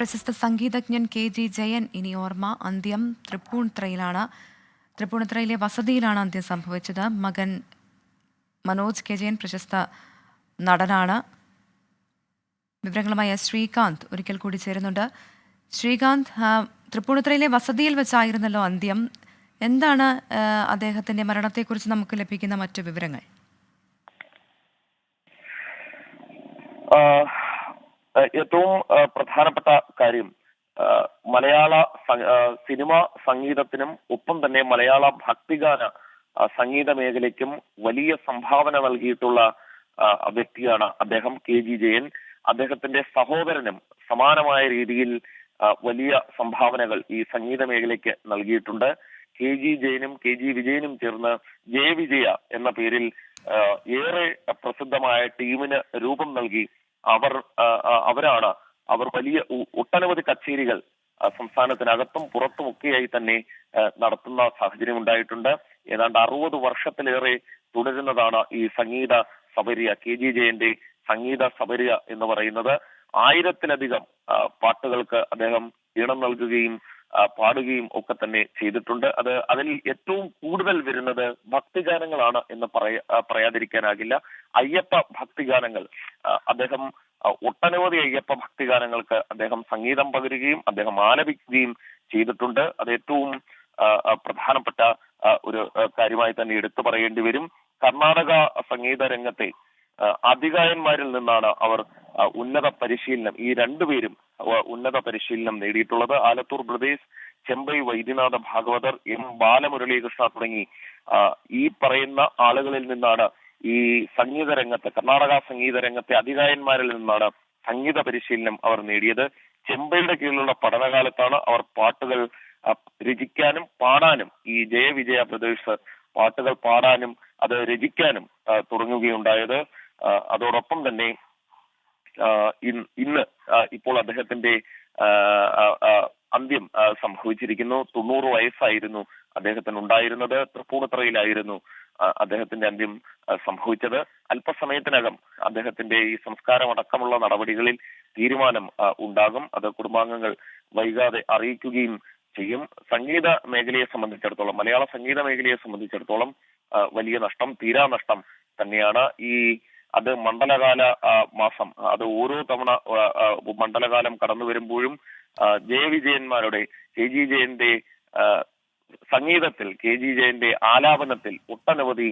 പ്രശസ്ത സംഗീതജ്ഞൻ K G Jayan ഇനി ഓർമ്മ അന്ത്യം തൃപ്പൂണിത്രയിലാണ് തൃപ്പൂണിത്രയിലെ വസതിയിലാണ് അന്ത്യം സംഭവിച്ചത്. മകൻ മനോജ് കെ ജയൻ പ്രശസ്ത നടനാണ്. വിവരങ്ങളുമായ ശ്രീകാന്ത് ഒരിക്കൽ കൂടി ചേരുന്നുണ്ട്. ശ്രീകാന്ത് തൃപ്പൂണിത്രയിലെ വസതിയിൽ വെച്ചായിരുന്നല്ലോ അന്ത്യം. എന്താണ് അദ്ദേഹത്തിന്റെ മരണത്തെക്കുറിച്ച് നമുക്ക് ലഭിക്കുന്ന മറ്റു വിവരങ്ങൾ? ഏറ്റവും പ്രധാനപ്പെട്ട കാര്യം മലയാള സിനിമ സംഗീതത്തിനും ഒപ്പം തന്നെ മലയാള ഭക്തിഗാന സംഗീത മേഖലയ്ക്കും വലിയ സംഭാവന നൽകിയിട്ടുള്ള വ്യക്തിയാണ് അദ്ദേഹം കെ ജി ജയൻ. അദ്ദേഹത്തിന്റെ സഹോദരനും സമാനമായ രീതിയിൽ വലിയ സംഭാവനകൾ ഈ സംഗീത മേഖലയ്ക്ക് നൽകിയിട്ടുണ്ട്. കെ ജി ജയനും കെ ജി വിജയനും ചേർന്ന് ജയവിജയ എന്ന പേരിൽ ഏറെ പ്രസിദ്ധമായ ടീമിന് രൂപം നൽകി അവർ അവരാണ്. അവർ വലിയ ഒട്ടനവധി കച്ചേരികൾ സംസ്ഥാനത്തിനകത്തും പുറത്തും ഒക്കെയായി തന്നെ നടത്തുന്ന സാഹചര്യം ഉണ്ടായിട്ടുണ്ട്. ഏതാണ്ട് അറുപത് വർഷത്തിലേറെ തുടരുന്നതാണ് ഈ സംഗീത സബരിയ കെ ജി ജയന്റെ സംഗീത സബരിയ എന്ന് പറയുന്നത്. ആയിരത്തിലധികം പാട്ടുകൾക്ക് അദ്ദേഹം ഈണം നൽകുകയും പാടുകയും ഒക്കെ തന്നെ ചെയ്തിട്ടുണ്ട്. അത് അതിൽ ഏറ്റവും കൂടുതൽ വരുന്നത് ഭക്തിഗാനങ്ങളാണ് എന്ന് പറയ പറയാതിരിക്കാനാകില്ല. അയ്യപ്പ ഭക്തിഗാനങ്ങൾ അദ്ദേഹം ഒട്ടനവധി അയ്യപ്പ ഭക്തിഗാനങ്ങൾക്ക് അദ്ദേഹം സംഗീതം പകരുകയും അദ്ദേഹം ആലപിക്കുകയും ചെയ്തിട്ടുണ്ട്. അത് ഏറ്റവും പ്രധാനപ്പെട്ട ഒരു കാര്യമായി തന്നെ എടുത്തു പറയേണ്ടി വരും. കർണാടക സംഗീത രംഗത്തെ അതികായന്മാരിൽ നിന്നാണ് അവർ ഉന്നത പരിശീലനം ഈ രണ്ടുപേരും ഉന്നത പരിശീലനം നേടിയിട്ടുള്ളത് ആലത്തൂർ പ്രദേശ് ചെമ്പൈ വൈദ്യനാഥ ഭാഗവതർ എം ബാലമുരളീകൃഷ്ണ തുടങ്ങി. ഈ പറയുന്ന ആളുകളിൽ നിന്നാണ് ഈ സംഗീത രംഗത്ത് കർണാടക സംഗീത രംഗത്തെ അധികായന്മാരിൽ നിന്നാണ് സംഗീത പരിശീലനം അവർ നേടിയത്. ചെമ്പൈയുടെ കീഴിലുള്ള പഠനകാലത്താണ് അവർ പാട്ടുകൾ രചിക്കാനും പാടാനും ഈ ജയവിജയ ബ്രദേഴ്സ് പാട്ടുകൾ പാടാനും അത് രചിക്കാനും തുടങ്ങുകയുണ്ടായത്. അതോടൊപ്പം തന്നെ ഇന്ന് ഇപ്പോൾ അദ്ദേഹത്തിന്റെ അന്ത്യം സംഭവിച്ചിരിക്കുന്നു. തൊണ്ണൂറ് വയസ്സായിരുന്നു അദ്ദേഹത്തിന് ഉണ്ടായിരുന്നത് തൃപ്പൂണിത്തറയിലായിരുന്നു അദ്ദേഹത്തിന്റെ അന്ത്യം സംഭവിച്ചത്. അല്പസമയത്തിനകം അദ്ദേഹത്തിന്റെ ഈ സംസ്കാരമടക്കമുള്ള നടപടികളിൽ തീരുമാനം ഉണ്ടാകും. അത് കുടുംബാംഗങ്ങൾ വൈകാതെ അറിയിക്കുകയും ചെയ്യും. സംഗീത മേഖലയെ സംബന്ധിച്ചിടത്തോളം മലയാള സംഗീത മേഖലയെ സംബന്ധിച്ചിടത്തോളം വലിയ നഷ്ടം തീരാ നഷ്ടം തന്നെയാണ്. ഈ അത് മണ്ഡലകാല മാസം അത് ഓരോ തവണ മണ്ഡലകാലം കടന്നു വരുമ്പോഴും ആ, ജയവിജയന്മാരുടെ കെ ജി ജയന്റെ സംഗീതത്തിൽ കെ ജി ജയന്റെ ആലാപനത്തിൽ ഒട്ടനവധി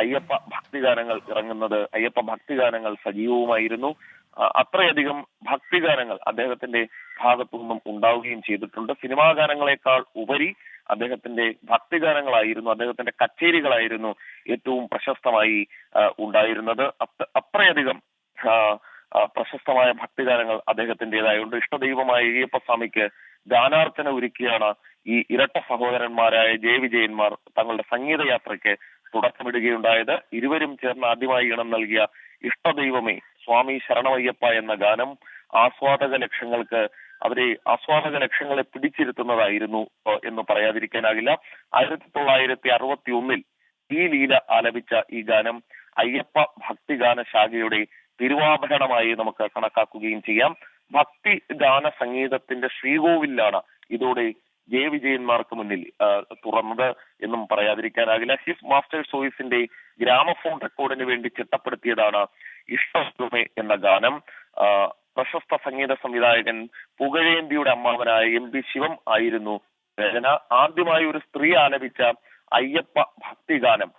അയ്യപ്പ ഭക്തിഗാനങ്ങൾ ഇറങ്ങുന്നത് അയ്യപ്പ ഭക്തിഗാനങ്ങൾ സജീവവുമായിരുന്നു. അത്രയധികം ഭക്തിഗാനങ്ങൾ അദ്ദേഹത്തിന്റെ ഭാഗത്തു നിന്നും ഉണ്ടാവുകയും ചെയ്തിട്ടുണ്ട്. സിനിമാ ഗാനങ്ങളെക്കാൾ ഉപരി അദ്ദേഹത്തിന്റെ ഭക്തിഗാനങ്ങളായിരുന്നു അദ്ദേഹത്തിന്റെ കച്ചേരികളായിരുന്നു ഏറ്റവും പ്രശസ്തമായി ഉണ്ടായിരുന്നത്. അത്ര- അത്രയധികം പ്രശസ്തമായ ഭക്തിഗാനങ്ങൾ അദ്ദേഹത്തിന്റെതായുണ്ട് ഇഷ്ടദൈവമായ അയ്യപ്പസ്വാമിക്ക് ഗാനാർച്ചന ഒരുക്കിയാണ് ഈ ഇരട്ട സഹോദരന്മാരായ ജയ വിജയന്മാർ തങ്ങളുടെ സംഗീതയാത്രയ്ക്ക് തുടക്കമിടുകയുണ്ടായത്. ഇരുവരും ചേർന്ന് ആദ്യമായി ഇണം നൽകിയ ഇഷ്ടദൈവമേ സ്വാമി ശരണമയ്യപ്പ എന്ന ഗാനം ആസ്വാദക ലക്ഷ്യങ്ങൾക്ക് അവരെ ആസ്വാദക ലക്ഷ്യങ്ങളെ പിടിച്ചിരുത്തുന്നതായിരുന്നു എന്ന് പറയാതിരിക്കാനാകില്ല. ആയിരത്തി തൊള്ളായിരത്തി അറുപത്തി ഒന്നിൽ ഈ ലീല ആലപിച്ച ഈ ഗാനം അയ്യപ്പ ഭക്തിഗാന ശാഖയുടെ തിരുവാഭരണമായി നമുക്ക് കണക്കാക്കുകയും ചെയ്യാം. ഭക്തി ഗാന സംഗീതത്തിന്റെ ശ്രീകോവിലാണ് ഇതോടെ ജയവിജയന്മാർക്ക് മുന്നിൽ ആ, തുറന്നത് എന്നും പറയാതിരിക്കാനാകില്ല. ഹിസ് മാസ്റ്റേഴ്സ് വോയിസിന്റെ ഗ്രാമഫോൺ റെക്കോർഡിന് വേണ്ടി ചിട്ടപ്പെടുത്തിയതാണ് ഇഷ്ടമേ എന്ന ഗാനം. പ്രശസ്ത സംഗീത സംവിധായകൻ പുകഴേന്തിയുടെ അമ്മാവനായ എം പി ശിവം ആയിരുന്നു. രചന ആദ്യമായി ഒരു സ്ത്രീ ആലപിച്ച അയ്യപ്പ ഭക്തിഗാനം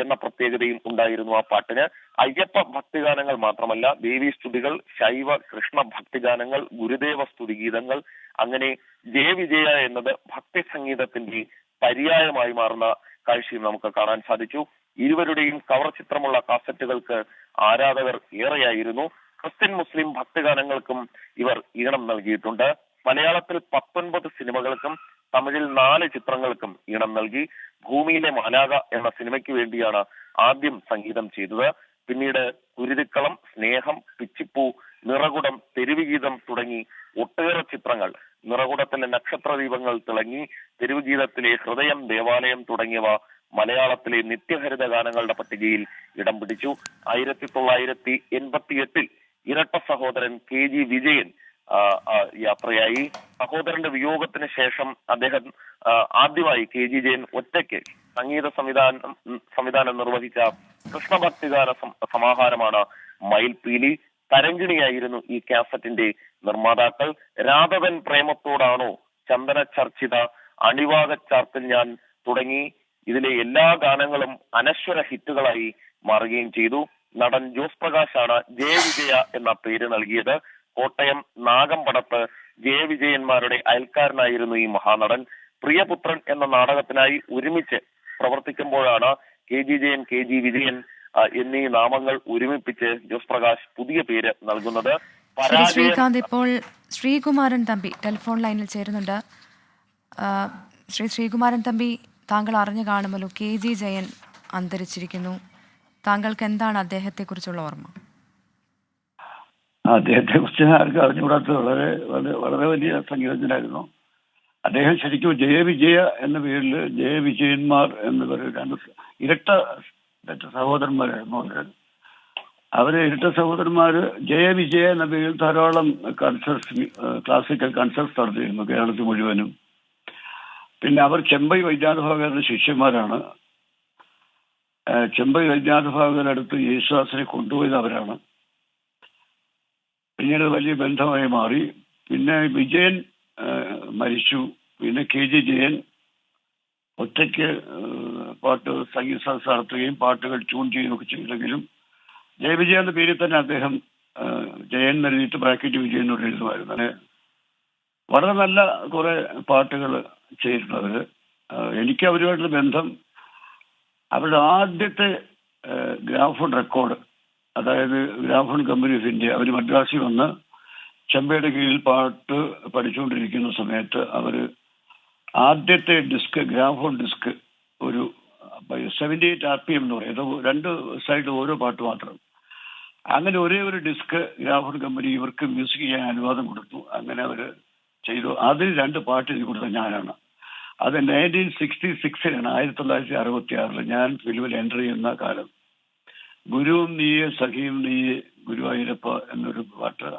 എന്ന പ്രത്യേകതയും ഉണ്ടായിരുന്നു ആ പാട്ടിന്. അയ്യപ്പ ഭക്തിഗാനങ്ങൾ മാത്രമല്ല ദേവീ സ്തുതികൾ ശൈവ കൃഷ്ണ ഭക്തിഗാനങ്ങൾ ഗുരുദേവ സ്തുതിഗീതങ്ങൾ അങ്ങനെ ജയ വിജയ എന്നത് ഭക്തി സംഗീതത്തിന്റെ പര്യായമായി മാറുന്ന കാഴ്ചയും നമുക്ക് കാണാൻ സാധിച്ചു. ഇരുവരുടെയും കവർ ചിത്രമുള്ള കാസറ്റുകൾക്ക് ആരാധകർ ഏറെയായിരുന്നു. ക്രിസ്ത്യൻ മുസ്ലിം ഭക്തിഗാനങ്ങൾക്കും ഇവർ ഈണം നൽകിയിട്ടുണ്ട്. മലയാളത്തിൽ പത്തൊൻപത് സിനിമകൾക്കും തമിഴിൽ നാല് ചിത്രങ്ങൾക്കും ഈണം നൽകി ഭൂമിയിലെ മാലാക എന്ന സിനിമയ്ക്ക് വേണ്ടിയാണ് ആദ്യം സംഗീതം ചെയ്തത്. പിന്നീട് കുരുതിക്കളം സ്നേഹം പിച്ചിപ്പൂ നിറകുടം തെരുവുഗീതം തുടങ്ങി ഒട്ടേറെ ചിത്രങ്ങൾ നിറകുടത്തിലെ നക്ഷത്രദീപങ്ങൾ തിളങ്ങി തെരുവുഗീതത്തിലെ ഹൃദയം ദേവാലയം തുടങ്ങിയവ മലയാളത്തിലെ നിത്യഹരിത ഗാനങ്ങളുടെ പട്ടികയിൽ ഇടം പിടിച്ചു. ആയിരത്തി തൊള്ളായിരത്തി എൺപത്തി എട്ടിൽ ഇരട്ട സഹോദരൻ കെ ജി വിജയൻ യാത്രയായി. സഹോദരന്റെ വിയോഗത്തിന് ശേഷം അദ്ദേഹം ആദ്യമായി കെ ജി ജയൻ ഒറ്റയ്ക്ക് സംഗീത സംവിധാനം സംവിധാനം നിർവഹിച്ച കൃഷ്ണഭക്തിഗാന സമാഹാരമാണ് മയിൽപീലി. തരങ്കിണിയായിരുന്നു ഈ കാസറ്റിന്റെ നിർമ്മാതാക്കൾ. രാധവൻ പ്രേമത്തോടാണോ ചന്ദന ചർച്ചിത അണിവാക ചാർത്തിൽ ഞാൻ തുടങ്ങി. ഇതിലെ എല്ലാ ഗാനങ്ങളും അനശ്വര ഹിറ്റുകളായി മാറുകയും ചെയ്തു. നടൻ ജോസ് പ്രകാശാണ് ജയവിജയ എന്ന പേര് നൽകിയത്. കോട്ടയം നാഗമ്പടത്ത് ജയവിജയന്മാരുടെ അയൽക്കാരനായിരുന്നു ഈ മഹാനടൻ. പ്രിയപുത്രൻ എന്ന നാടകത്തിനായി ഒരുമിച്ച് പ്രവർത്തിക്കുമ്പോഴാണ് K. G. Jayan K. G. Vijayan എന്നീ നാമങ്ങൾ ഒരുമിപ്പിച്ച് ജോസ് പ്രകാശ് പുതിയ പേര് നൽകുന്നത്. ശ്രീകാന്ത് ഇപ്പോൾ ശ്രീകുമാരൻ തമ്പി ടെലിഫോൺ ലൈനിൽ ചേരുന്നുണ്ട്. ശ്രീ ശ്രീകുമാരൻ തമ്പി താങ്കൾ അറിഞ്ഞു കാണുമല്ലോ കെ. ജി. ജയൻ അന്തരിച്ചിരിക്കുന്നു. താങ്കൾക്ക് എന്താണ് അദ്ദേഹത്തെക്കുറിച്ചുള്ള ഓർമ്മ? അദ്ദേഹത്തെ കുറിച്ച് ആർക്കും അറിഞ്ഞുകൂടാത്തത് വളരെ വളരെ വലിയ സംഗീതജ്ഞനായിരുന്നു അദ്ദേഹം ശരിക്കും ജയവിജയ എന്ന പേരിൽ ജയവിജയന്മാർ എന്നിവർ രണ്ട് ഇരട്ട സഹോദരന്മാരായിരുന്നു അവർ. അവർ ഇരട്ട സഹോദരന്മാർ ജയവിജയ എന്ന പേരിൽ ധാരാളം കൺസേർട്സ് ക്ലാസിക്കൽ കൺസേർട്സ് നടത്തിയിരുന്നു കേരളത്തിൽ മുഴുവനും. പിന്നെ അവർ ചെമ്പൈ വൈദ്യാനുഭാഗരുടെ ശിഷ്യന്മാരാണ്. ചെമ്പൈ ചെമ്പൈ ഭാഗവതരുടെ അടുത്ത് യേശുദാസിനെ കൊണ്ടുപോയത് അവരാണ്. പിന്നീട് വലിയ ബന്ധമായി മാറി. പിന്നെ വിജയൻ മരിച്ചു. പിന്നെ കെ ജി ജയൻ ഒറ്റയ്ക്ക് പാട്ട് സംഗീത നടത്തുകയും പാട്ടുകൾ ട്യൂൺ ചെയ്യുകയൊക്കെ ചെയ്തെങ്കിലും ജയവിജയ എന്ന പേരിൽ തന്നെ അദ്ദേഹം ജയൻ നൽകിയിട്ട് ബ്രാക്കറ്റ് വിജയൻ എന്നോട് എഴുതുമായിരുന്നു. അങ്ങനെ വളരെ നല്ല കുറെ പാട്ടുകൾ ചെയ്തിട്ടുണ്ട് അവർ എനിക്ക് അവരുമായിട്ടുള്ള ബന്ധം അവരുടെ ആദ്യത്തെ ഗ്രാഫോൺ റെക്കോർഡ് അതായത് ഗ്രാഫോൺ കമ്പനി ഓഫ് ഇന്ത്യ അവർ മദ്രാസിൽ വന്ന് ചെമ്പയുടെ കീഴിൽ പാട്ട് പഠിച്ചുകൊണ്ടിരിക്കുന്ന സമയത്ത് അവർ ആദ്യത്തെ ഡിസ്ക് ഗ്രാഫോൺ ഡിസ്ക് ഒരു seventy eight R P M എന്ന് പറയും. രണ്ട് സൈഡ് ഓരോ പാട്ട് മാത്രം. അങ്ങനെ ഒരേ ഒരു ഡിസ്ക് ഗ്രാഫോൺ കമ്പനി ഇവർക്ക് മ്യൂസിക് ചെയ്യാൻ അനുവാദം കൊടുത്തു. അങ്ങനെ അവർ ചെയ്തു. അതിൽ രണ്ട് പാട്ട് എഴുതി കൊടുത്തത് ഞാനാണ്. അത് നയന്റീൻ സിക്സ്റ്റി സിക്സിലാണ് ആയിരത്തി തൊള്ളായിരത്തി അറുപത്തി ആറിൽ ഞാൻ ഫിലിമിൽ എന്റർ ചെയ്യുന്ന കാലം. ഗുരുവും നീയെ സഖിയും നീയെ ഗുരുവായൂരപ്പ എന്നൊരു പാട്ട്.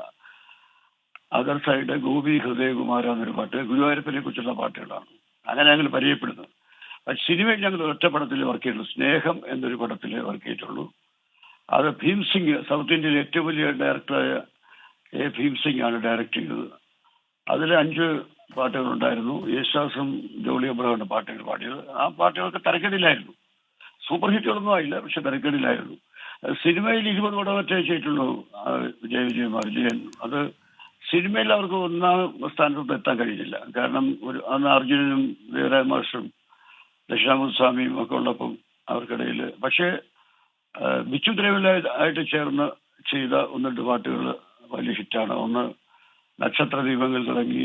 അതർ സൈഡ് ഗോപി ഹൃദയകുമാര എന്നൊരു പാട്ട്. ഗുരുവായൂരപ്പനെ കുറിച്ചുള്ള പാട്ടുകളാണ്. അങ്ങനെ ഞങ്ങൾ പരിചയപ്പെടുന്നത് സിനിമയിൽ ഞങ്ങൾ ഒറ്റ പടത്തിൽ വർക്ക് ചെയ്തിട്ടുള്ളൂ. സ്നേഹം എന്നൊരു പടത്തിൽ വർക്ക് ചെയ്തിട്ടുള്ളൂ. അത് ഭീം സിംഗ് സൗത്ത് ഇന്ത്യയിലെ ഏറ്റവും വലിയ ഡയറക്ടറായ എ ഭീം സിംഗ് ആണ് ഡയറക്ട് ചെയ്തത്. അതിൽ അഞ്ച് പാട്ടുകൾ ഉണ്ടായിരുന്നു. യേശുദാസും ജോളി അബ്രഹാണ് പാട്ടുകൾ പാടിയത്. ആ പാട്ടുകളൊക്കെ തരക്കേടില്ലായിരുന്നു. സൂപ്പർ ഹിറ്റുകളൊന്നും ആയില്ല പക്ഷെ തരക്കേടില്ലായിരുന്നു. സിനിമയിൽ ഇരുപത് പടം മറ്റേ ചെയ്തിട്ടുള്ളൂ വിജയ ജയ വിജയകുമാർ ജയൻ അത് സിനിമയിൽ അവർക്ക് ഒന്നാം സ്ഥാനത്തോട്ട് എത്താൻ കഴിഞ്ഞില്ല കാരണം ഒരു അന്ന് അർജുനനും ദേവരായ മാഷും ദക്ഷിണാമൂർത്തി സ്വാമിയും ഒക്കെ ഉള്ളപ്പം അവർക്കിടയിൽ പക്ഷേ ബിച്ചു ആയിട്ട് ചേർന്ന് ചെയ്ത ഒന്ന് രണ്ട് പാട്ടുകൾ വലിയ ഹിറ്റാണ്. ഒന്ന് നക്ഷത്ര ദീപങ്ങൾ തുടങ്ങി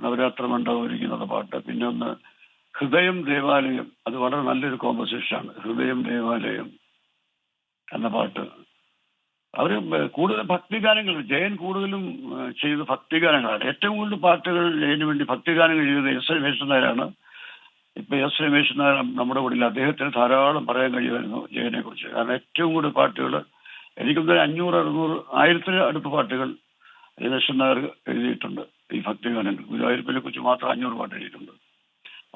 നവരാത്ര മണ്ഡപം ഒരുക്കുന്ന പാട്ട് പിന്നെ ഒന്ന് ഹൃദയം ദേവാലയം. അത് വളരെ നല്ലൊരു കോമ്പോസിഷനാണ് ഹൃദയം ദേവാലയം. എന്ന പാട്ട്. അവർ കൂടുതൽ ഭക്തിഗാനങ്ങൾ ജയൻ കൂടുതലും ചെയ്ത് ഭക്തിഗാനങ്ങളാണ്. ഏറ്റവും കൂടുതൽ പാട്ടുകൾ ജയന് വേണ്ടി ഭക്തിഗാനങ്ങൾ ചെയ്തത് എസ് രമേശൻ നായരാണ്. ഇപ്പൊ എസ് രമേശൻ നായർ നമ്മുടെ കൂടെ അദ്ദേഹത്തിന് ധാരാളം പറയാൻ കഴിയുമായിരുന്നു ജയനെ കുറിച്ച്. കാരണം ഏറ്റവും കൂടുതൽ പാട്ടുകൾ എനിക്കും തന്നെ അഞ്ഞൂറ് അറുന്നൂറ് ആയിരത്തിന് അടുത്ത് പാട്ടുകൾ രമേശൻ നായർ എഴുതിയിട്ടുണ്ട് ഈ ഭക്തിഗാനങ്ങൾ. ഗുരുവായൂരപ്പനെ കുറിച്ച് മാത്രം അഞ്ഞൂറ് പാട്ട് എഴുതിയിട്ടുണ്ട്.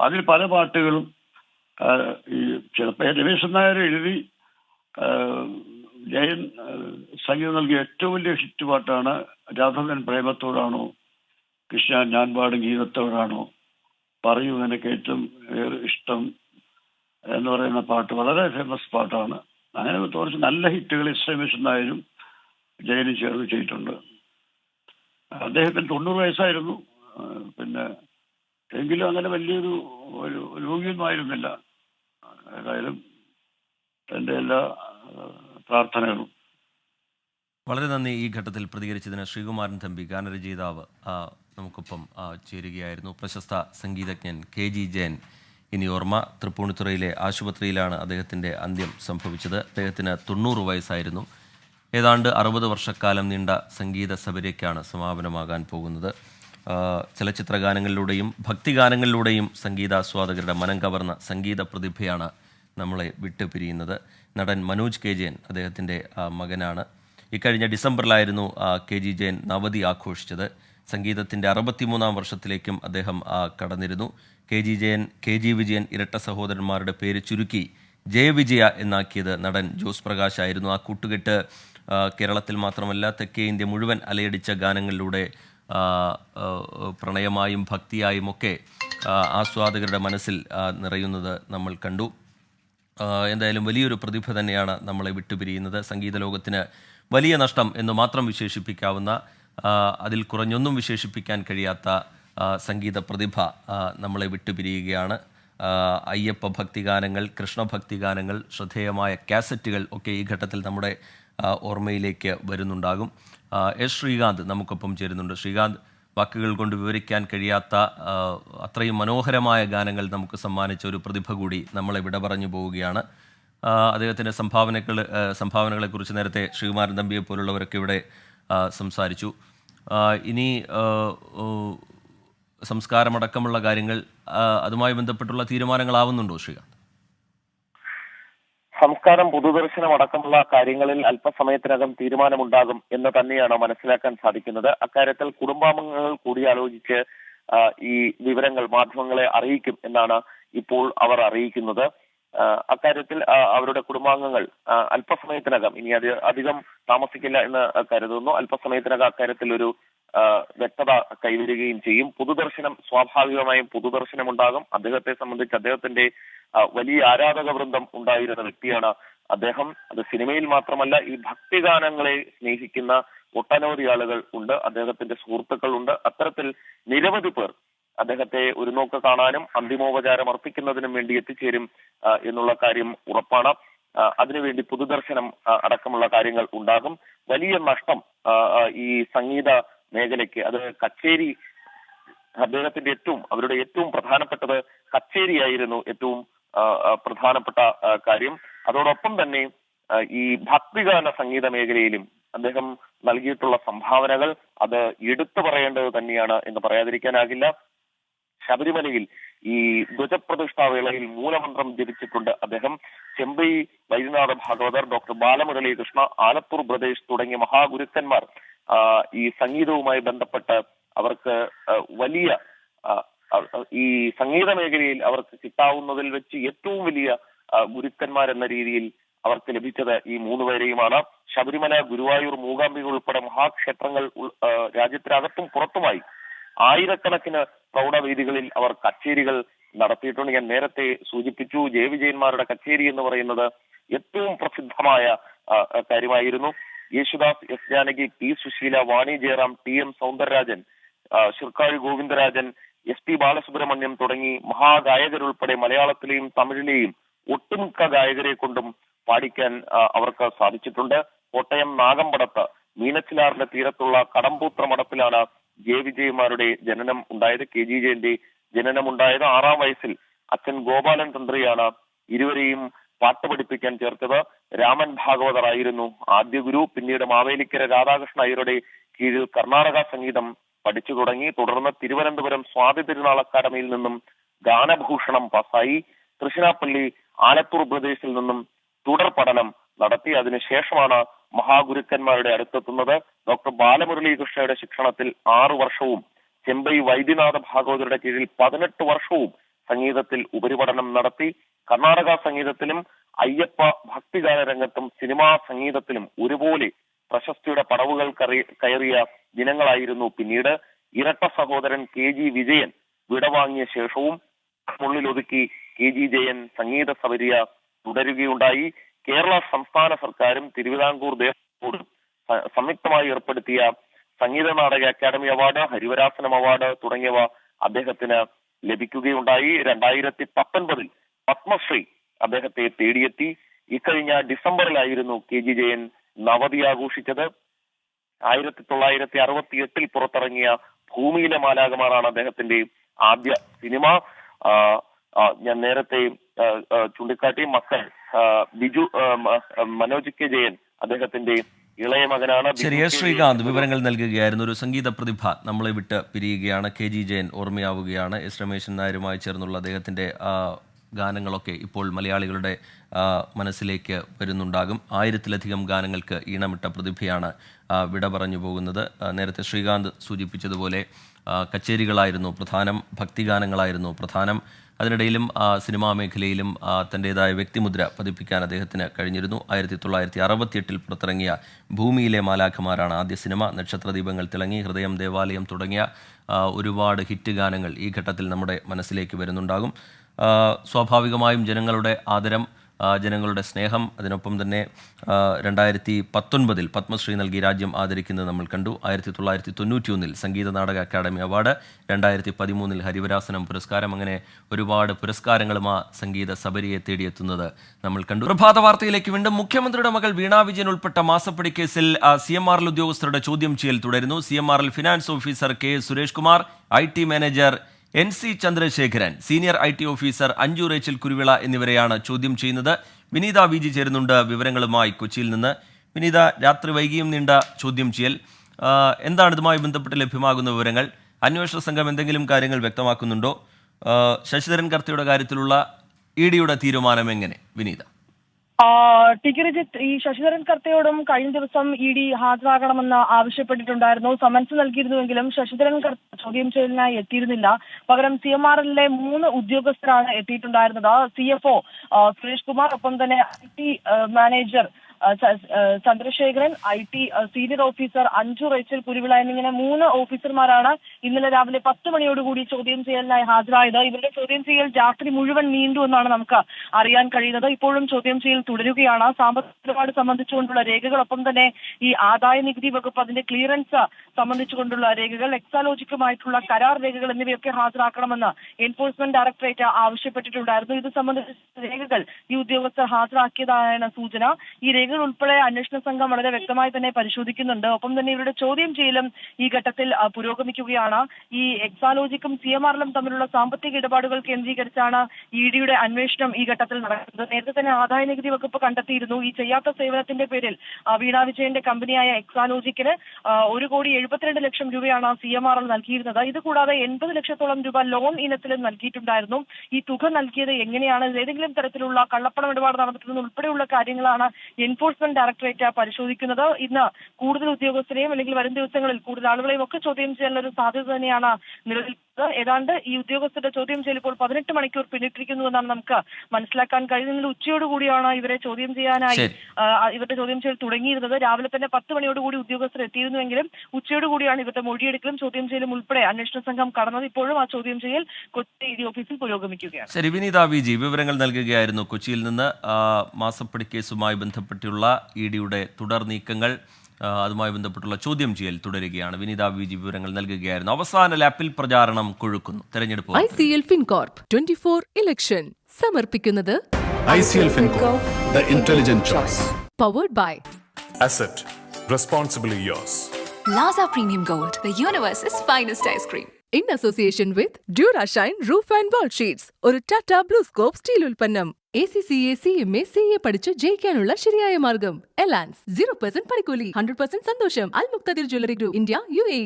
അതിൽ പല പാട്ടുകളും ഈ ചിലപ്പോൾ രമേശൻ നായർ എഴുതി ജയൻ സംഗീതം നൽകിയ ഏറ്റവും വലിയ ഹിറ്റ് പാട്ടാണ് രാധവൻ പ്രേമത്തോടാണോ കൃഷ്ണ ഞാൻ പാടും ഗീതത്തോടാണോ പറയൂ എനിക്ക് ഏറ്റവും ഏറെ ഇഷ്ടം എന്ന് പറയുന്ന പാട്ട് വളരെ ഫേമസ് പാട്ടാണ്. അങ്ങനെ കുറച്ച് നല്ല ഹിറ്റുകൾ നായരും ജയനും ചേർന്ന് ചെയ്തിട്ടുണ്ട്. അദ്ദേഹത്തിന് തൊണ്ണൂറ് വയസ്സായിരുന്നു. പിന്നെ എങ്കിലും അങ്ങനെ വലിയൊരു ഒരു രോഗിയൊന്നും ആയിരുന്നില്ല. ഏതായാലും എന്റെ എല്ലാ പ്രാർത്ഥനകളും. വളരെ നന്ദി ഈ ഘട്ടത്തിൽ പ്രതികരിച്ചതിന് ശ്രീകുമാരൻ തമ്പി ഗാനരചയിതാവ് നമുക്കൊപ്പം ചേരുകയായിരുന്നു. പ്രശസ്ത സംഗീതജ്ഞൻ കെ ജി ജയൻ. ഇനി ഓർമ്മ തൃപ്പൂണിത്തുറയിലെ ആശുപത്രിയിലാണ് അദ്ദേഹത്തിന്റെ അന്ത്യം സംഭവിച്ചത്. അദ്ദേഹത്തിന് തൊണ്ണൂറ് വയസ്സായിരുന്നു. ഏതാണ്ട് അറുപത് വർഷക്കാലം നീണ്ട സംഗീത സബരയ്ക്കാണ് സമാപനമാകാൻ പോകുന്നത്. ചലച്ചിത്ര ഗാനങ്ങളിലൂടെയും ഭക്തിഗാനങ്ങളിലൂടെയും സംഗീതാസ്വാദകരുടെ മനം കവർന്ന സംഗീത പ്രതിഭയാണ് നമ്മളെ വിട്ടുപിരിയുന്നത്. നടൻ മനോജ് കെ ജയൻ അദ്ദേഹത്തിന്റെ മകനാണ്. ഇക്കഴിഞ്ഞ ഡിസംബറിലായിരുന്നു കെ ജി ജയൻ നവതി ആഘോഷിച്ചത്. സംഗീതത്തിന്റെ അറുപത്തിമൂന്നാം വർഷത്തിലേക്കും അദ്ദേഹം കടന്നിരുന്നു. K G Jayan K G Vijayan ഇരട്ട സഹോദരന്മാരുടെ പേര് ചുരുക്കി ജയവിജയ എന്നാക്കിയത് നടൻ ജോസ് പ്രകാശ് ആയിരുന്നു. ആ കൂട്ടുകെട്ട് കേരളത്തിൽ മാത്രമല്ല തെക്കേ ഇന്ത്യ മുഴുവൻ അലയടിച്ച ഗാനങ്ങളിലൂടെ പ്രണയമായും ഭക്തിയായും ഒക്കെ ആസ്വാദകരുടെ മനസ്സിൽ നിറയുന്നത് നമ്മൾ കണ്ടു. എന്തായാലും വലിയൊരു പ്രതിഭ തന്നെയാണ് നമ്മളെ വിട്ടുപിരിയുന്നത്. സംഗീത ലോകത്തിന് വലിയ നഷ്ടം എന്ന് മാത്രം വിശേഷിപ്പിക്കാവുന്ന അതിൽ കുറഞ്ഞൊന്നും വിശേഷിപ്പിക്കാൻ കഴിയാത്ത സംഗീത പ്രതിഭ നമ്മളെ വിട്ടുപിരിയുകയാണ്. അയ്യപ്പ ഭക്തിഗാനങ്ങൾ കൃഷ്ണഭക്തിഗാനങ്ങൾ ശ്രദ്ധേയമായ കാസറ്റുകൾ ഒക്കെ ഈ ഘട്ടത്തിൽ നമ്മുടെ ഓർമ്മയിലേക്ക് വരുന്നുണ്ടാകും. എസ് ശ്രീകാന്ത് നമുക്കൊപ്പം ചേരുന്നുണ്ട്. ശ്രീകാന്ത് വാക്കുകൾ കൊണ്ട് വിവരിക്കാൻ കഴിയാത്ത അത്രയും മനോഹരമായ ഗാനങ്ങൾ നമുക്ക് സമ്മാനിച്ച ഒരു പ്രതിഭ കൂടി നമ്മളെ വിട പറഞ്ഞു പോവുകയാണ്. അദ്ദേഹത്തിന്റെ സംഭാവനകൾ സംഭാവനകളെക്കുറിച്ച് നേരത്തെ ശ്രീകുമാരൻ തമ്പിയെ പോലുള്ളവരൊക്കെ ഇവിടെ സംസാരിച്ചു. ഇനി സംസ്കാരമടക്കമുള്ള കാര്യങ്ങൾ അതുമായി ബന്ധപ്പെട്ടുള്ള തീരുമാനങ്ങളാവുന്നുണ്ടോ ശ്രീകാന്ത്? സംസ്കാരം പൊതുദർശനം അടക്കമുള്ള കാര്യങ്ങളിൽ അല്പസമയത്തിനകം തീരുമാനമുണ്ടാകും എന്ന് തന്നെയാണ് മനസ്സിലാക്കാൻ സാധിക്കുന്നത്. അക്കാര്യത്തിൽ കുടുംബാംഗങ്ങൾ കൂടി ആലോചിച്ച് ഈ വിവരങ്ങൾ മാധ്യമങ്ങളെ അറിയിക്കും എന്നാണ് ഇപ്പോൾ അവർ അറിയിക്കുന്നത്. അക്കാര്യത്തിൽ അവരുടെ കുടുംബാംഗങ്ങൾ അല്പസമയത്തിനകം ഇനി അത് അധികം താമസിക്കില്ല എന്ന് കരുതുന്നു. അല്പസമയത്തിനകം അക്കാര്യത്തിൽ ഒരു വ്യക്തത കൈവരികയും ചെയ്യും. പൊതുദർശനം സ്വാഭാവികമായും പൊതുദർശനം ഉണ്ടാകും അദ്ദേഹത്തെ സംബന്ധിച്ച് അദ്ദേഹത്തിന്റെ വലിയ ആരാധക വൃന്ദം ഉണ്ടായിരുന്ന വ്യക്തിയാണ് അദ്ദേഹം. അത് സിനിമയിൽ മാത്രമല്ല ഈ ഭക്തിഗാനങ്ങളെ സ്നേഹിക്കുന്ന ഒട്ടനവധി ആളുകൾ ഉണ്ട്. അദ്ദേഹത്തിന്റെ സുഹൃത്തുക്കൾ ഉണ്ട് അത്തരത്തിൽ നിരവധി പേർ അദ്ദേഹത്തെ ഒരു നോക്ക് കാണാനും അന്തിമോപചാരം അർപ്പിക്കുന്നതിനും വേണ്ടി എത്തിച്ചേരും എന്നുള്ള കാര്യം ഉറപ്പാണ്. അതിനുവേണ്ടി പൊതുദർശനം അടക്കമുള്ള കാര്യങ്ങൾ ഉണ്ടാകും. വലിയ നഷ്ടം ഈ സംഗീത മേഖലയ്ക്ക്. അത് കച്ചേരി അദ്ദേഹത്തിന്റെ ഏറ്റവും അവരുടെ ഏറ്റവും പ്രധാനപ്പെട്ടത് കച്ചേരിയായിരുന്നു ഏറ്റവും പ്രധാനപ്പെട്ട കാര്യം. അതോടൊപ്പം തന്നെ ഈ ഭക്തിഗാന സംഗീത മേഖലയിലും അദ്ദേഹം നൽകിയിട്ടുള്ള സംഭാവനകൾ അത് എടുത്തു പറയേണ്ടത് തന്നെയാണ് എന്ന് പറയാതിരിക്കാനാകില്ല. ശബരിമലയിൽ ഈ ധ്വജപ്രതിഷ്ഠാ വേളയിൽ മൂലമന്ത്രം ജപിച്ചിട്ടുണ്ട് അദ്ദേഹം. ചെമ്പൈ വൈദ്യനാഥ ഭാഗവതർ ഡോക്ടർ ബാലമുരളീകൃഷ്ണ ആലത്തൂർ പ്രദേശ് തുടങ്ങിയ മഹാഗുരുക്കന്മാർ ഈ സംഗീതവുമായി ബന്ധപ്പെട്ട് അവർക്ക് വലിയ ഈ സംഗീത മേഖലയിൽ അവർക്ക് കിട്ടാവുന്നതിൽ വെച്ച് ഏറ്റവും വലിയ ഗുരുക്കന്മാരെന്ന രീതിയിൽ അവർക്ക് ലഭിച്ചത് ഈ മൂന്ന് പേരെയുമാണ്. ശബരിമല ഗുരുവായൂർ മൂകാംബിക ഉൾപ്പെടെ മഹാക്ഷേത്രങ്ങൾ രാജ്യത്തിനകത്തും പുറത്തുമായി ആയിരക്കണക്കിന് പ്രൗഢവേദികളിൽ അവർ കച്ചേരികൾ നടത്തിയിട്ടുണ്ട്. ഞാൻ നേരത്തെ സൂചിപ്പിച്ചു ജയവിജയന്മാരുടെ കച്ചേരി എന്ന് പറയുന്നത് ഏറ്റവും പ്രസിദ്ധമായ കാര്യമായിരുന്നു. Yesudas S Janaki P Susheela Vani Jayaram T M Soundararajan Sirkazhi Govindarajan S P Balasubrahmanyam തുടങ്ങി മഹാഗായകരുൾപ്പെടെ മലയാളത്തിലെയും തമിഴിലെയും ഒട്ടുമിക്ക ഗായകരെ കൊണ്ടും പാടിക്കാൻ അവർക്ക് സാധിച്ചിട്ടുണ്ട്. കോട്ടയം നാഗമ്പടത്ത് മീനച്ചിലാറിന്റെ തീരത്തുള്ള കടമ്പൂത്ര മഠത്തിലാണ് ജെ വിജയമാരുടെ ജനനം ഉണ്ടായത്. കെ ജി ജയന്റെ ജനനം ഉണ്ടായത് ആറാം വയസ്സിൽ അച്ഛൻ ഗോപാലൻ തന്ത്രിയാണ്. ഇരുവരെയും പാട്ട് പഠിപ്പിക്കാൻ ചേർത്തത് രാമൻ ഭാഗവതർ ആയിരുന്നു. ആദ്യ ഗുരു പിന്നീട് മാവേലിക്കര രാധാകൃഷ്ണ അയ്യരുടെ കീഴിൽ കർണാടക സംഗീതം പഠിച്ചു തുടങ്ങി. തുടർന്ന് തിരുവനന്തപുരം സ്വാതി തിരുനാൾ അക്കാദമിയിൽ നിന്നും ഗാനഭൂഷണം പാസായി തൃശ്ശിനാപ്പള്ളി ആലത്തൂർ പ്രദേശിൽ നിന്നും തുടർ പഠനം നടത്തി. അതിനുശേഷമാണ് മഹാഗുരുക്കന്മാരുടെ അടുത്തെത്തുന്നത്. ഡോക്ടർ ബാലമുരളീകൃഷ്ണയുടെ ശിക്ഷണത്തിൽ ആറു വർഷവും ചെമ്പൈ വൈദ്യനാഥ ഭാഗവതരുടെ കീഴിൽ പതിനെട്ട് വർഷവും സംഗീതത്തിൽ ഉപരിപഠനം നടത്തി. കർണാടക സംഗീതത്തിലും അയ്യപ്പ ഭക്തിഗാന രംഗത്തും സിനിമാ സംഗീതത്തിലും ഒരുപോലെ പ്രശസ്തിയുടെ പടവുകൾ കയറിയ ദിനങ്ങളായിരുന്നു പിന്നീട്. ഇരട്ട സഹോദരൻ കെ ജി വിജയൻ വിടവാങ്ങിയ ശേഷവും ഉള്ളിലൊതുക്കി കെ ജി ജയൻ സംഗീത സബരിയ തുടരുകയുണ്ടായി. കേരള സംസ്ഥാന സർക്കാരും തിരുവിതാംകൂർ ദേവസ്വം സംയുക്തമായി ഏർപ്പെടുത്തിയ Sangeetha Nataka academy award Harivarasanam award തുടങ്ങിയവ അദ്ദേഹത്തിന് ലഭിക്കുകയുണ്ടായി. രണ്ടായിരത്തി പത്തൊൻപതിൽ പത്മശ്രീ അദ്ദേഹത്തെ തേടിയെത്തി. ഇക്കഴിഞ്ഞ ഡിസംബറിലായിരുന്നു കെ ജി ജയൻ നവതി ആഘോഷിച്ചത്. ആയിരത്തി തൊള്ളായിരത്തി അറുപത്തി എട്ടിൽ പുറത്തിറങ്ങിയ ഭൂമിയിലെ മാലാകമാറാണ് അദ്ദേഹത്തിന്റെ ആദ്യ സിനിമ. ഞാൻ നേരത്തെ ചൂണ്ടിക്കാട്ടി മക്കൾ ബിജു മനോജ് കെ ജയൻ അദ്ദേഹത്തിന്റെ ഇളയ മകനാണ്. ബിജു ശരി കെ എസ് ശ്രീകാന്ത് വിവരങ്ങൾ നൽകുകയായിരുന്നു. ഒരു സംഗീത പ്രതിഭ നമ്മളെ വിട്ട് പിരിയുകയാണ്. കെ ജി ജയൻ ഓർമ്മയാവുകയാണ്. എസ് രമേശൻ നായരുമായി ചേർന്നുള്ള അദ്ദേഹത്തിന്റെ ഗാനങ്ങളൊക്കെ ഇപ്പോൾ മലയാളികളുടെ മനസ്സിലേക്ക് വരുന്നുണ്ടാകും. ആയിരത്തിലധികം ഗാനങ്ങൾക്ക് ഈണമിട്ട പ്രതിഭയാണ് വിട പറഞ്ഞു പോകുന്നത്. നേരത്തെ ശ്രീകാന്ത് സൂചിപ്പിച്ചതുപോലെ കച്ചേരികളായിരുന്നു പ്രധാനം ഭക്തിഗാനങ്ങളായിരുന്നു പ്രധാനം. അതിനിടയിലും സിനിമാ മേഖലയിലും തന്റെതായ വ്യക്തിമുദ്ര പതിപ്പിക്കാൻ അദ്ദേഹത്തിന് കഴിഞ്ഞിരുന്നു. ആയിരത്തി തൊള്ളായിരത്തി അറുപത്തിയെട്ടിൽ പുറത്തിറങ്ങിയ ഭൂമിയിലെ മാലാഖമാരാണ് ആദ്യ സിനിമ. നക്ഷത്രദീപങ്ങൾ തിളങ്ങി ഹൃദയം ദേവാലയം തുടങ്ങിയ ഒരുപാട് ഹിറ്റ് ഗാനങ്ങൾ ഈ ഘട്ടത്തിൽ നമ്മുടെ മനസ്സിലേക്ക് വരുന്നുണ്ടാകും. സ്വാഭാവികമായും ജനങ്ങളുടെ ആദരം ജനങ്ങളുടെ സ്നേഹം അതിനൊപ്പം തന്നെ രണ്ടായിരത്തി പത്തൊൻപതിൽ പത്മശ്രീ നൽകി രാജ്യം ആദരിക്കുന്നത് നമ്മൾ കണ്ടു. ആയിരത്തി തൊള്ളായിരത്തി തൊണ്ണൂറ്റി ഒന്നിൽ സംഗീത നാടക അക്കാദമി അവാർഡ് രണ്ടായിരത്തി പതിമൂന്നിൽ ഹരിവരാസനം പുരസ്കാരം അങ്ങനെ ഒരുപാട് പുരസ്കാരങ്ങളും ആ സംഗീത സബരിയെ തേടിയെത്തുന്നത് നമ്മൾ കണ്ടു. പ്രഭാത വാർത്തയിലേക്ക് വീണ്ടും. മുഖ്യമന്ത്രിയുടെ മകൾ വീണ വിജയൻ ഉൾപ്പെട്ട മാസപ്പടി കേസിൽ സി എം ആർ എൽ ഉദ്യോഗസ്ഥരുടെ ചോദ്യം ചെയ്യൽ തുടരുന്നു. C M R L finance officer K Suresh Kumar I T manager N C Chandrasekharan senior I T officer Anju Rachel Kuruvila എന്നിവരെയാണ് ചോദ്യം ചെയ്യുന്നത്. വിനീത വി ജി ചേരുന്നുണ്ട്. വിവരങ്ങളുമായി കൊച്ചിയിൽ നിന്ന് വിനീത രാത്രി വൈകിയും നീണ്ട ചോദ്യം ചെയ്യൽ. എന്താണ് ഇതുമായി ബന്ധപ്പെട്ട് ലഭ്യമാകുന്ന വിവരങ്ങൾ? അന്വേഷണ സംഘം എന്തെങ്കിലും കാര്യങ്ങൾ വ്യക്തമാക്കുന്നുണ്ടോ? ശശിധരൻ കർത്തയുടെ കാര്യത്തിലുള്ള ഇ ഡിയുടെ തീരുമാനം എങ്ങനെ? വിനീത. ആ, ടി ഈ ശശിധരൻ കർത്തയോടും കഴിഞ്ഞ ദിവസം ഇ ഡി ഹാജരാകണമെന്ന് ആവശ്യപ്പെട്ടിട്ടുണ്ടായിരുന്നു. സമൻസ് നൽകിയിരുന്നുവെങ്കിലും ശശിധരൻ കർത്ത ചോദ്യം ചെയ്യലിനായി എത്തിയിരുന്നില്ല. പകരം സി എം ആർ എല്ലിലെ മൂന്ന് ഉദ്യോഗസ്ഥരാണ് എത്തിയിട്ടുണ്ടായിരുന്നത്. C F O Suresh Kumar ഒപ്പം തന്നെ I T manager Chandrasekharan I T senior officer Anju Rachel Kuruvila എന്നിങ്ങനെ മൂന്ന് ഓഫീസർമാരാണ് ഇന്നലെ രാവിലെ പത്ത് മണിയോടുകൂടി ചോദ്യം ചെയ്യലിനായി ഹാജരായത്. ഇവരുടെ ചോദ്യം ചെയ്യൽ രാത്രി മുഴുവൻ നീണ്ടു എന്നാണ് നമുക്ക് അറിയാൻ കഴിയുന്നത്. ഇപ്പോഴും ചോദ്യം ചെയ്യൽ തുടരുകയാണ്. സാമ്പത്തിക ഇടപാട് സംബന്ധിച്ചുകൊണ്ടുള്ള രേഖകളൊപ്പം തന്നെ ഈ ആദായ നികുതി വകുപ്പ് അതിന്റെ ക്ലിയറൻസ് സംബന്ധിച്ചുകൊണ്ടുള്ള രേഖകൾ എക്സാലോജിക്കുമായിട്ടുള്ള കരാർ രേഖകൾ എന്നിവയൊക്കെ ഹാജരാക്കണമെന്ന് എൻഫോഴ്സ്മെന്റ് ഡയറക്ടറേറ്റ് ആവശ്യപ്പെട്ടിട്ടുണ്ടായിരുന്നു. ഇത് സംബന്ധിച്ച രേഖകൾ ഈ ഉദ്യോഗസ്ഥർ ഹാജരാക്കിയതായ സൂചന. ഈ രേഖകൾ ഉൾപ്പെടെ അന്വേഷണ സംഘം വളരെ വ്യക്തമായി തന്നെ പരിശോധിക്കുന്നുണ്ട്. ഒപ്പം തന്നെ ഇവരുടെ ചോദ്യം ചെയ്യലും ഈ ഘട്ടത്തിൽ പുരോഗമിക്കുകയാണ്. ഈ എക്സാലോജിക്കും സി എം ആറിലും തമ്മിലുള്ള സാമ്പത്തിക ഇടപാടുകൾ കേന്ദ്രീകരിച്ചാണ് ഇ ഡിയുടെ അന്വേഷണം ഈ ഘട്ടത്തിൽ നടക്കുന്നത്. നേരത്തെ തന്നെ ആദായ നികുതി വകുപ്പ് കണ്ടെത്തിയിരുന്നു. ഈ ചെയ്യാത്ത സേവനത്തിന്റെ പേരിൽ വീണ വിജയന്റെ കമ്പനിയായ എക്സാലോജിക്കിന് ഒരു കോടി എഴുപത്തിരണ്ട് ലക്ഷം രൂപയാണ് സി എം ആർ എൽ നൽകിയിരുന്നത്. ഇത് കൂടാതെ എൺപത് ലക്ഷത്തോളം രൂപ ലോൺ ഇനത്തിലും നൽകിയിട്ടുണ്ടായിരുന്നു. ഈ തുക നൽകിയത് എങ്ങനെയാണ്? ഏതെങ്കിലും തരത്തിലുള്ള കള്ളപ്പണം ഇടപാട് നടന്നിട്ടുണ്ടെന്ന് ഉൾപ്പെടെയുള്ള കാര്യങ്ങളാണ് എൻഫോഴ്സ്മെന്റ് ഡയറക്ടറേറ്റ് പരിശോധിക്കുന്നത് ഇന്ന് കൂടുതൽ ഉദ്യോഗസ്ഥരെയും അല്ലെങ്കിൽ വരും ദിവസങ്ങളിൽ കൂടുതൽ ആളുകളെയും ഒക്കെ ചോദ്യം ചെയ്യാനുള്ള ഒരു സാധ്യത തന്നെയാണ് നിലനിൽക്കുന്നത് ഏതാണ്ട് ഈ ഉദ്യോഗസ്ഥരുടെ ചോദ്യം ചെയ്യുമ്പോൾ ഇപ്പോൾ പതിനെട്ട് മണിക്കൂർ പിന്നിട്ടിരിക്കുന്നു എന്നാണ് നമുക്ക് മനസ്സിലാക്കാൻ കഴിയുന്നത്. ഉച്ചയോടുകൂടിയാണ് ഇവരെ ചോദ്യം ചെയ്യാനായി. ഇവരുടെ ചോദ്യം ചെയ്യൽ തുടങ്ങിയിരുന്നത്. രാവിലെ തന്നെ പത്ത് മണിയോടുകൂടി ഉദ്യോഗസ്ഥർ എത്തിയിരുന്നുവെങ്കിലും ഉച്ചയോടുകൂടിയാണ് ഇവരുടെ മൊഴിയെടുക്കലും ചോദ്യം ചെയ്യലും ഉൾപ്പെടെ അന്വേഷണ സംഘം കടന്നത്. ഇപ്പോഴും ആ ചോദ്യം ചെയ്യൽ കൊച്ചി ഇ ഡി ഓഫീസിൽ പുരോഗമിക്കുകയാണ്. ശരി വിനീത വി ജി വിവരങ്ങൾ നൽകുകയായിരുന്നു കൊച്ചിയിൽ നിന്ന് മാസപ്പടി കേസുമായി ബന്ധപ്പെട്ടുള്ള ഇ ഡിയുടെ തുടർ നീക്കങ്ങൾ. അതുമായി ബന്ധപ്പെട്ടുള്ള ചോദ്യം ചെയ്യൽ തുടരുകയാണ്. വിനീത വി ജി വിവരങ്ങൾ നൽകുകയായിരുന്നു. അവസാന ലാപ്പിൽ പ്രചാരണം കൊഴുക്കുന്നു. തെരഞ്ഞെടുപ്പ് I C L FinCorp twenty four election. സമർപ്പിക്കുന്നത് ICL FinCorp, the intelligent choice powered by asset responsibly yours. Plaza Premium Gold, the universe's finest ice cream. In association with Durashine roof and wall sheets ഒരു Tata BlueScope steel ഉൽപ്പന്നം. A C C A C M A C A പഠിച്ച് ജയിക്കാനുള്ള ശരിയായ മാർഗം. എലാൻസ് zero percent പണിക്കൂലി hundred percent സന്തോഷം. Al Muqtadir jewellery group India U A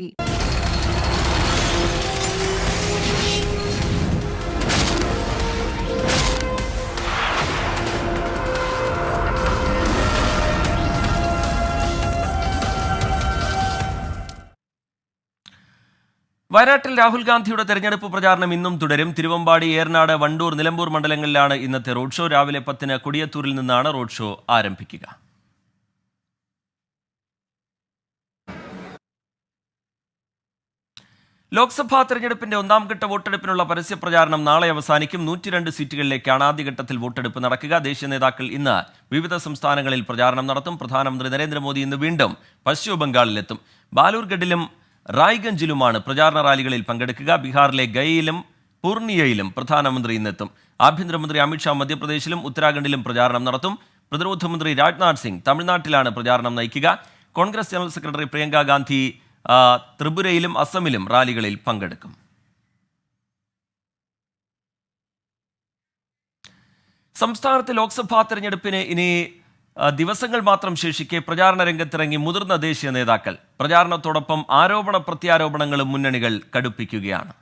വയനാട്ടിൽ രാഹുൽ ഗാന്ധിയുടെ തെരഞ്ഞെടുപ്പ് പ്രചാരണം ഇന്നും തുടരും. തിരുവമ്പാടി ഏറനാട് വണ്ടൂർ നിലമ്പൂർ മണ്ഡലങ്ങളിലാണ് ഇന്നത്തെ റോഡ് ഷോ. രാവിലെ പത്തിന് കൊടിയത്തൂരിൽ നിന്നാണ് റോഡ് ഷോ ആരംഭിക്കുക. ലോക്സഭാ തെരഞ്ഞെടുപ്പിന്റെ ഒന്നാം ഘട്ട വോട്ടെടുപ്പിനുള്ള പരസ്യ പ്രചാരണം നാളെ അവസാനിക്കും. നൂറ്റിരണ്ട് സീറ്റുകളിലേക്കാണ് ആദ്യഘട്ടത്തിൽ വോട്ടെടുപ്പ് നടക്കുക. ദേശീയ നേതാക്കൾ ഇന്ന് വിവിധ സംസ്ഥാനങ്ങളിൽ പ്രചാരണം നടത്തും. പ്രധാനമന്ത്രി നരേന്ദ്രമോദി ഇന്ന് വീണ്ടും പശ്ചിമ ബംഗാളിലെത്തും ബാലൂർഗഡിലും റായ്ഗഞ്ചിലുമാണ് പ്രചാരണ റാലികളിൽ പങ്കെടുക്കുക. ബീഹാറിലെ ഗയയിലും പൂർണിയയിലും പ്രധാനമന്ത്രി ഇന്നെത്തും. ആഭ്യന്തരമന്ത്രി അമിത്ഷാ മധ്യപ്രദേശിലും ഉത്തരാഖണ്ഡിലും പ്രചാരണം നടത്തും. പ്രതിരോധ മന്ത്രി രാജ്നാഥ് സിംഗ് തമിഴ്നാട്ടിലാണ് പ്രചാരണം നയിക്കുക. കോൺഗ്രസ് ജനറൽ സെക്രട്ടറി പ്രിയങ്ക ഗാന്ധി ത്രിപുരയിലും അസമിലും റാലികളിൽ പങ്കെടുക്കും. സംസ്ഥാനത്തെ ലോക്സഭാ തെരഞ്ഞെടുപ്പിന് ഇനി ദിവസങ്ങൾ മാത്രം ശേഷിക്കെ പ്രചാരണ രംഗത്തിറങ്ങി മുതിർന്ന ദേശീയ നേതാക്കൾ. പ്രചാരണത്തോടൊപ്പം ആരോപണ പ്രത്യാരോപണങ്ങളും മുന്നണികൾ കടുപ്പിക്കുകയാണ്.